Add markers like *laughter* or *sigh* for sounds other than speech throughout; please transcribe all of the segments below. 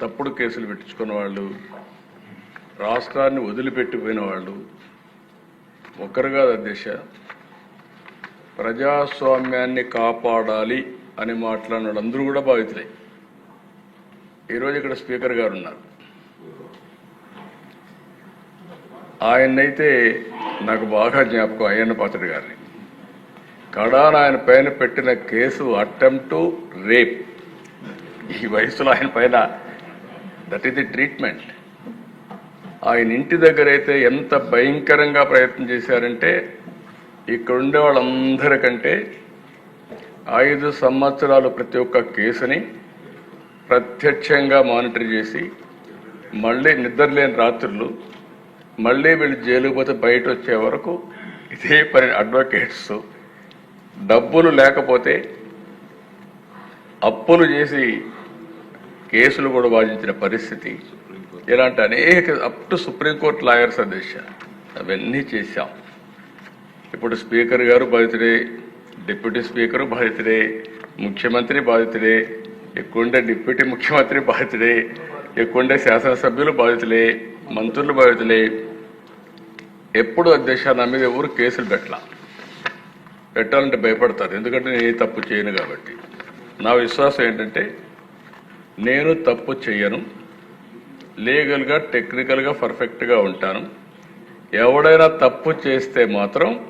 తప్పుడు కేసులు పెట్టించుకున్న వాళ్ళు రాష్ట్రాన్ని వదిలిపెట్టిపోయిన వాళ్ళు ఒకరు కాదు అధ్యక్ష ప్రజాస్వామ్యాన్ని కాపాడాలి అని మాట్లాడిన వాళ్ళందరూ కూడా బాధితులే. ఈరోజు ఇక్కడ స్పీకర్ గారు ఉన్నారు. ఆయన్నైతే నాకు బాగా జ్ఞాపకం అయ్యన్న పాత్రుడు గారిని. కడాన ఆయన పైన పెట్టిన కేసు అటెంప్ట్ రేప్. ఈ వయసులో ఆయన పైన దట్ ఈస్ ది ట్రీట్మెంట్ ఆయన ఇంటి దగ్గర అయితే ఎంత భయంకరంగా ప్రయత్నం చేశారంటే ఇక్కడ ఉండే వాళ్ళందరికంటే ఐదు సంవత్సరాలు ప్రతి ఒక్క కేసుని ప్రత్యక్షంగా మానిటర్ చేసి మళ్ళీ నిద్రలేని రాత్రులు మళ్ళీ వీళ్ళు జైలుకు పోతే బయట వచ్చే వరకు ఇదే పని అడ్వకేట్స్ డబ్బులు లేకపోతే అప్పులు చేసి కేసులు కూడా వాదించిన పరిస్థితి ఇలాంటి అనేక అప్ టు సుప్రీంకోర్టు లాయర్స్ అధ్యక్ష అవన్నీ చేశాం. ఇప్పుడు స్పీకర్ గారు బాధితుడే డిప్యూటీ స్పీకర్ బాధితుడే ముఖ్యమంత్రి బాధితుడే ఎక్కువండే డిప్యూటీ ముఖ్యమంత్రి బాధితుడే ఎక్కువండే శాసనసభ్యులు బాధితులే మంత్రులు బాధితులే. ఎప్పుడు అధ్యక్ష నా మీద ఎవరు కేసులు పెట్టలా? పెట్టాలంటే భయపడతారు. ఎందుకంటే నేను ఏ తప్పు చేయను కాబట్టి. నా విశ్వాసం ఏంటంటే నేను తప్పు చేయను లీగల్గా టెక్నికల్గా పర్ఫెక్ట్గా ఉంటాను. ఎవడైనా తప్పు చేస్తే మాత్రం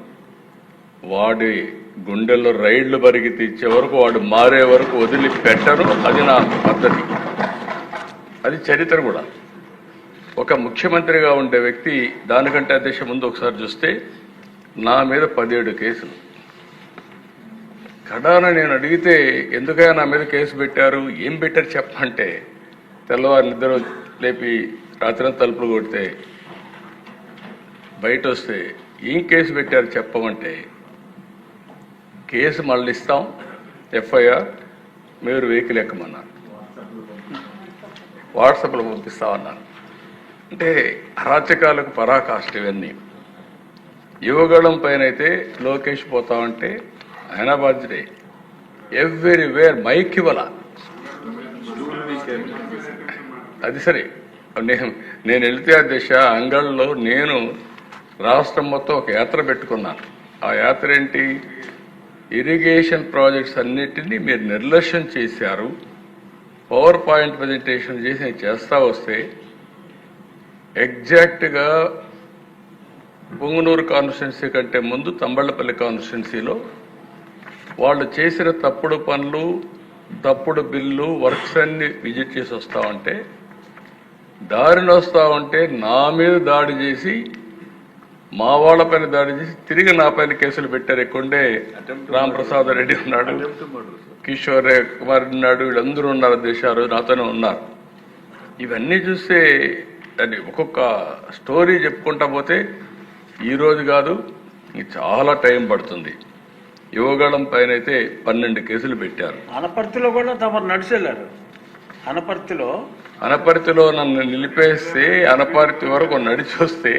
వాడి గుండెల్లో రైళ్ళు బరిగి తీర్చే వరకు వాడు మారే వరకు వదిలి పెట్టను అది నా పద్ధతి. అది చరిత్ర కూడా. ఒక ముఖ్యమంత్రిగా ఉండే వ్యక్తి దానికంటే అధ్యక్ష ముందు ఒకసారి చూస్తే నా మీద పదిహేడు కేసులు. కడాన నేను అడిగితే ఎందుకైనా నా మీద కేసు పెట్టారు? ఏం పెట్టారు చెప్పంటే తెల్లవారు నిద్ర లేపి రాత్రి తలుపులు కొడితే బయట వస్తే ఏం కేసు పెట్టారు చెప్పమంటే? కేసు మళ్ళీ ఇస్తాం ఎఫ్ఐఆర్ మీరు వెహికల్ ఎక్కమన్నారు. వాట్సాప్లో పంపిస్తామన్నారు. అంటే అరాచకాలకు పరాకాష్ట ఇవన్నీ యువగళం పైన అయితే లోకేష్ పోతామంటే ఆయన డే ఎవ్రీవేర్ మైక్ ఇవ్వాల? అది సరే. నేను నేను వెళితే ఆ దిశ అంగళ్ళలో నేను రాష్ట్రం మొత్తం ఒక యాత్ర పెట్టుకున్నాను. ఆ యాత్ర ఏంటి? ఇరిగేషన్ ప్రాజెక్ట్స్ అన్నిటినీ మీరు నిర్లక్ష్యం చేశారు. పవర్ పాయింట్ ప్రజెంటేషన్ చేసి నేను చేస్తా వస్తే ఎగ్జాక్ట్గా పొంగునూరు కాన్స్టిట్యున్సీ కంటే ముందు తంబళ్ళపల్లి కాన్స్టిట్యున్సీలో వాళ్ళు చేసిన తప్పుడు పనులు తప్పుడు బిల్లు వర్క్స్ అన్ని విజిట్ చేసి వస్తా ఉంటే దారిని వస్తా ఉంటే నా మీద దాడి చేసి మా వాళ్ళ పైన దాడి చేసి తిరిగి నా పైన కేసులు పెట్టారు ఎక్కువండే రామ్ ప్రసాద్ రెడ్డి ఉన్నాడు. కిషోర్ కుమార్ ఉన్నాడు. వీళ్ళందరూ ఉన్నారు దేశాలు నాతోనే ఉన్నారు. ఇవన్నీ చూస్తే అది ఒక్కొక్క స్టోరీ చెప్పుకుంటా పోతే ఈ రోజు కాదు చాలా టైం పడుతుంది. యువగళం పైన అయితే పన్నెండు కేసులు పెట్టారు. అనపర్తిలో కూడా తమరు నడిచెళ్ళారు. అనపర్తిలో అనపర్తిలో నన్ను నిలిపేస్తే అనపర్తి వరకు నడిచి వస్తే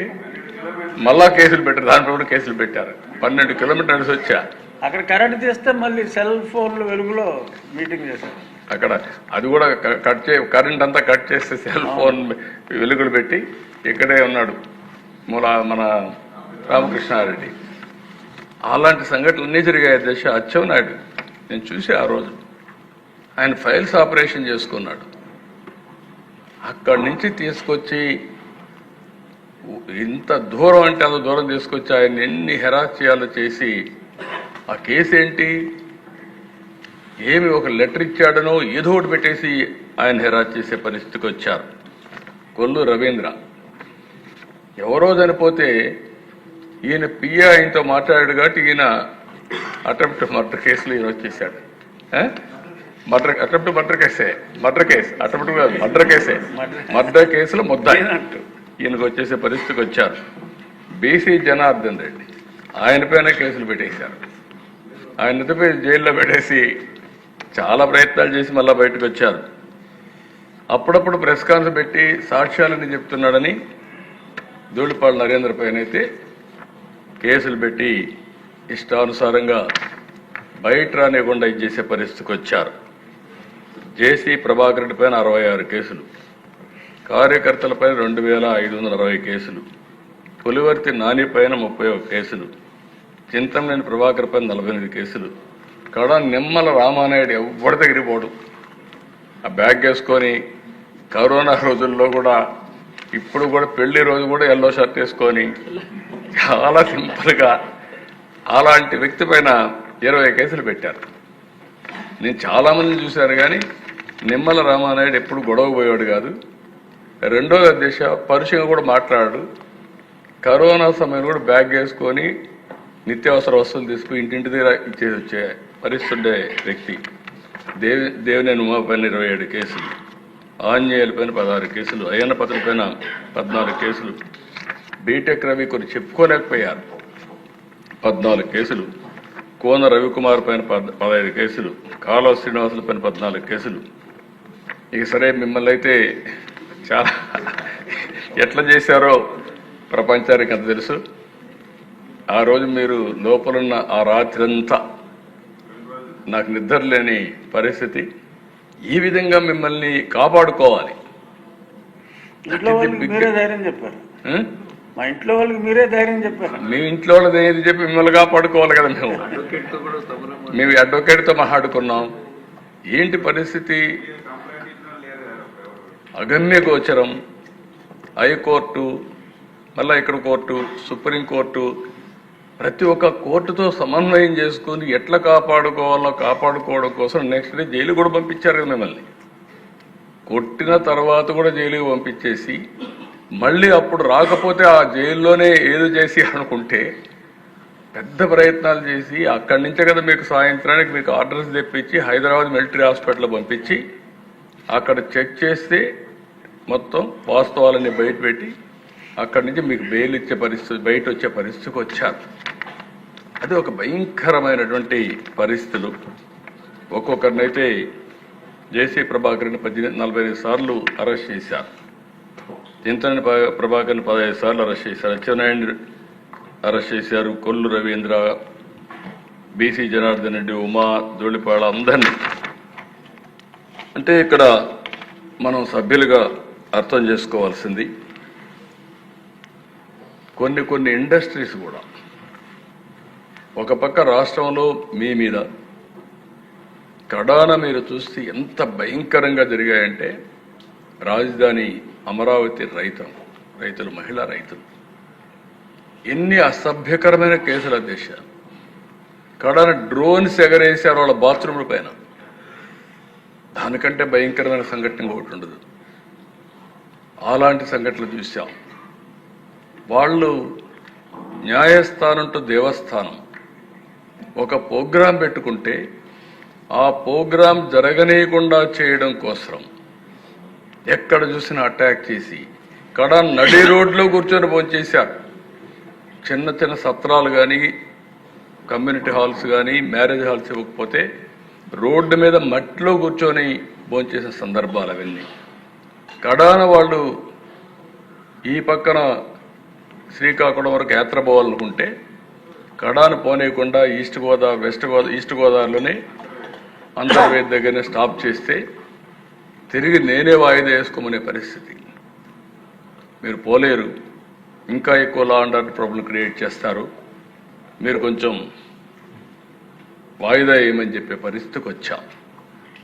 మళ్ళా కేసులు పెట్టారు. దాంట్లో కూడా కేసులు పెట్టారు. పన్నెండు కిలోమీటర్ నడిచి వచ్చా. అక్కడ కరెంట్ తీస్తే మళ్ళీ సెల్ ఫోన్ల వెలుగులో మీటింగ్ చేశారు. అక్కడ అది కూడా కట్ చే కరెంట్ అంతా కట్ చేస్తే సెల్ ఫోన్ వెలుగులు పెట్టి ఇక్కడే ఉన్నాడు మూల మన రామకృష్ణారెడ్డి. అలాంటి సంఘటనలన్నీ జరిగాయి దశ. అచ్చెన్నాయుడు నేను చూసి ఆ రోజు. ఆయన ఫైల్స్ ఆపరేషన్ చేసుకున్నాడు. అక్కడి నుంచి తీసుకొచ్చి ఇంత దూరం అంటే అంత దూరం తీసుకొచ్చి ఆయన ఎన్ని హెరాస్ చేయాలో చేసి ఆ కేసు ఏంటి? ఏమి ఒక లెటర్ ఇచ్చాడనో ఏదో ఒకటి పెట్టేసి ఆయన హెరాస్ చేసే పరిస్థితికి వచ్చారు. కొల్లు రవీంద్ర. ఎవరో చనిపోతే ఈయన పియ్య ఆయనతో మాట్లాడాడు కాబట్టి ఈయన అటెంప్ట్ మర్డర్ కేసులో ఈయన వచ్చేసాడు. మర్డర్ అటెంప్ట్ మర్డర్ కేసే మర్డర్ కేసు అటెంప్ట్ కాదు మర్డర్ కేసే మర్డర్ కేసులో ముద్దాయి అయినట్టు. ఈయనకు వచ్చేసే పరిస్థితికి వచ్చారు. బీసీ జనార్దన్ రెడ్డి. ఆయన పైన కేసులు పెట్టేశారు. ఆయన ఎత్తుపోయి జైల్లో పెట్టేసి చాలా ప్రయత్నాలు చేసి మళ్ళా బయటకు వచ్చారు. అప్పుడప్పుడు ప్రెస్ కాన్ఫరెన్స్ పెట్టి సాక్ష్యాలని చెప్తున్నాడని ధూళిపాడు నరేంద్ర పైన అయితే కేసులు పెట్టి ఇష్టానుసారంగా బయట రానివ్వకుండా ఇచ్చేసే పరిస్థితికి వచ్చారు. జేసీ ప్రభాకర్ రెడ్డి పైన అరవై ఆరు కేసులు కార్యకర్తలపై రెండు వేల ఐదు వందల అరవై కేసులు పులివర్తి నాని పైన ముప్పై ఒక కేసులు చింతమనేని ప్రభాకర్ పైన నలభై ఎనిమిది కేసులు కడ నిమ్మల రామానాయుడు ఎవ్వడి దగ్గరికి ఆ బ్యాగ్ వేసుకొని కరోనా రోజుల్లో కూడా ఇప్పుడు కూడా పెళ్ళి రోజు కూడా ఎల్లో షర్ట్ వేసుకొని చాలా సింపుల్గా అలాంటి వ్యక్తి పైన ఇరవై కేసులు పెట్టారు. నేను చాలామందిని చూశాను కానీ నిమ్మల రామానాయుడు ఎప్పుడు గొడవ పోయాడు కాదు. రెండో దిశ పరుషంగా కూడా మాట్లాడు కరోనా సమయంలో కూడా బ్యాగ్ వేసుకొని నిత్యావసర వస్తువులు తీసుకుని ఇంటింటి దగ్గర ఇచ్చేది వచ్చే పరిస్థితుండే వ్యక్తి. దేవి దేవినేని ఉమా పైన ఇరవై ఏడు కేసులు ఆంజనేయుల పైన పదహారు కేసులు అయ్యన్న పత్రి పైన పద్నాలుగు కేసులు. బీటెక్ రవి కొన్ని చెప్పుకోలేకపోయారు. పద్నాలుగు కేసులు. కోన రవికుమార్ పైన పద్ పదహైదు కేసులు. కాలువ శ్రీనివాసుల పైన పద్నాలుగు కేసులు. ఇక సరే మిమ్మల్ని అయితే చాలా *laughs* ఎట్లా చేశారో ప్రపంచానికి అంత తెలుసు. ఆ రోజు మీరు లోపలున్న ఆ రాత్రి అంతా నాకు నిద్ర లేని పరిస్థితి. ఈ విధంగా మిమ్మల్ని కాపాడుకోవాలి. చెప్పారు? మా ఇంట్లో వాళ్ళకి మీరే ధైర్యం చెప్పారు. మీ ఇంట్లో వాళ్ళది ఏది చెప్పి మిమ్మల్ని కాపాడుకోవాలి కదా మేము. మేము అడ్వకేట్తో మాట్లాడుకున్నాం. ఏంటి పరిస్థితి? అగమ్య గోచరం. హైకోర్టు మళ్ళా ఇక్కడ కోర్టు సుప్రీంకోర్టు ప్రతి ఒక్క కోర్టుతో సమన్వయం చేసుకుని ఎట్లా కాపాడుకోవాలో కాపాడుకోవడం కోసం నెక్స్ట్ డే జైలు కూడా పంపించారు కదా మిమ్మల్ని. కొట్టిన తర్వాత కూడా జైలుకి పంపించేసి మళ్ళీ అప్పుడు రాకపోతే ఆ జైల్లోనే ఏదో చేసి అనుకుంటే పెద్ద ప్రయత్నాలు చేసి అక్కడి నుంచే కదా మీకు సాయంత్రానికి మీకు ఆర్డర్స్ తెప్పించి హైదరాబాద్ మిలిటరీ హాస్పిటల్ పంపించి అక్కడ చెక్ చేస్తే మొత్తం వాస్తవాలన్నీ బయట పెట్టి అక్కడి నుంచి మీకు బెయిల్ ఇచ్చే పరిస్థితి బయట వచ్చే పరిస్థితికి వచ్చారు. అది ఒక భయంకరమైనటువంటి పరిస్థితులు. ఒక్కొక్కరినైతే జేసీ ప్రభాకర్ని పద్దెనిమిది నలభై ఐదు సార్లు అరెస్ట్ చేశారు. చింతని ప్రభాకర్ని పదహైదు సార్లు అరెస్ట్ చేశారు. అచ్చెన్నాయుడు అరెస్ట్ చేశారు. కొల్లు రవీంద్ర బీసీ జనార్దన్ రెడ్డి ఉమా ధూళిపాళ అందరినీ. అంటే ఇక్కడ మనం సభ్యులుగా అర్థం చేసుకోవాల్సింది కొన్ని కొన్ని ఇండస్ట్రీస్ కూడా. ఒక పక్క రాష్ట్రంలో మీ మీద కడాన మీరు చూస్తే ఎంత భయంకరంగా జరిగాయంటే రాజధాని అమరావతి రైతు రైతులు మహిళా రైతులు. ఎన్ని అసభ్యకరమైన కేసుల అధ్యక్షారు కడన డ్రోన్స్ ఎగరేశారు వాళ్ళ బాత్రూముల పైన. దానికంటే భయంకరమైన సంఘటన ఒకటి ఉండదు. అలాంటి సంఘటనలు చూసాం వాళ్ళు న్యాయస్థానం టు దేవస్థానం. ఒక ప్రోగ్రాం పెట్టుకుంటే ఆ ప్రోగ్రాం జరగనీయకుండా చేయడం కోసం ఎక్కడ చూసినా అటాక్ చేసి కడ నడి రోడ్లో కూర్చొని భోంచేశారు చిన్న చిన్న సత్రాలు కానీ కమ్యూనిటీ హాల్స్ కానీ మ్యారేజ్ హాల్స్ ఇవ్వకపోతే రోడ్డు మీద మట్టిలో కూర్చొని భోంచేసిన సందర్భాలు అవన్నీ. కడాన వాళ్ళు ఈ పక్కన శ్రీకాకుళం వరకు యాత్ర పోవాలనుకుంటే కడాను పోనీయకుండా east Godavari west Godavari east గోదావరిలోనే Antarvedi దగ్గరనే స్టాప్ చేస్తే తిరిగి నేనే వాయిదా వేసుకోమనే పరిస్థితి. మీరు పోలేరు. ఇంకా ఎక్కువ law and order problem create చేస్తారు. మీరు కొంచెం వాయిదా వేయమని చెప్పే పరిస్థితికి వచ్చాం.